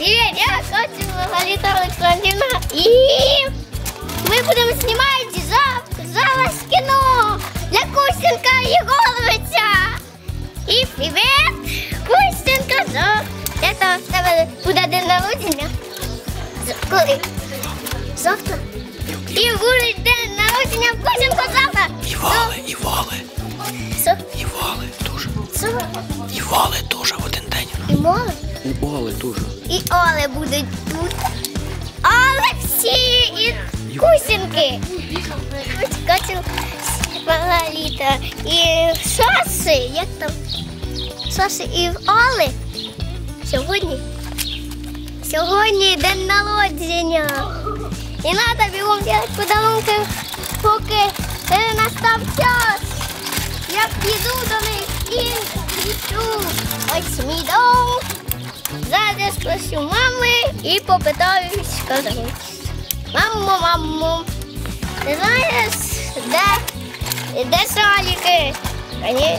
Привіт, я Катя Галіта Олександрівна і ми будемо знімати за, зараз кіно для Костянка і Головиця. І привіт, Костянка, за це в тебе буде день народження. Коли? Завтра. І буде день народження в Костянка завтра. І вали, і вали, Що? і вали дуже. Що? І вали дуже в один день. І море? І вали дуже. І Оле будуть тут. Але всі і кусінки. Катю Маргарита. І Соси. Як там? Соси і Оли. Сьогодні. Сьогодні день народження. І треба бігом робити подарунки, поки не настав час. Я піду до них і піду. Ось мій дом. Зараз спрошу мами і попитаюсь, сказати. Мамо, мамо, ти знаєш, де, де шаліки? Вони.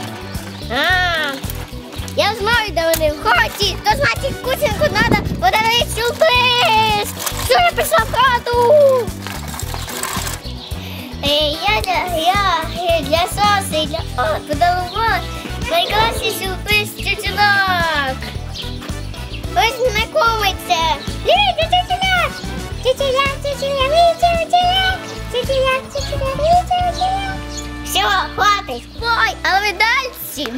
А, я знаю, де вони в хаті. То значить кусинку треба подарити сюрприз. Все, я пішла в хату. Я для, я для соси, для подарувала найкращий сюрприз чучелок. Знайомиться. Дивіться, чучеляк! Чучеляк, чучеляк, мій чучеляк! Чучеляк, чучеляк, мій чучеляк! Все, хватить, ой, але ви далі.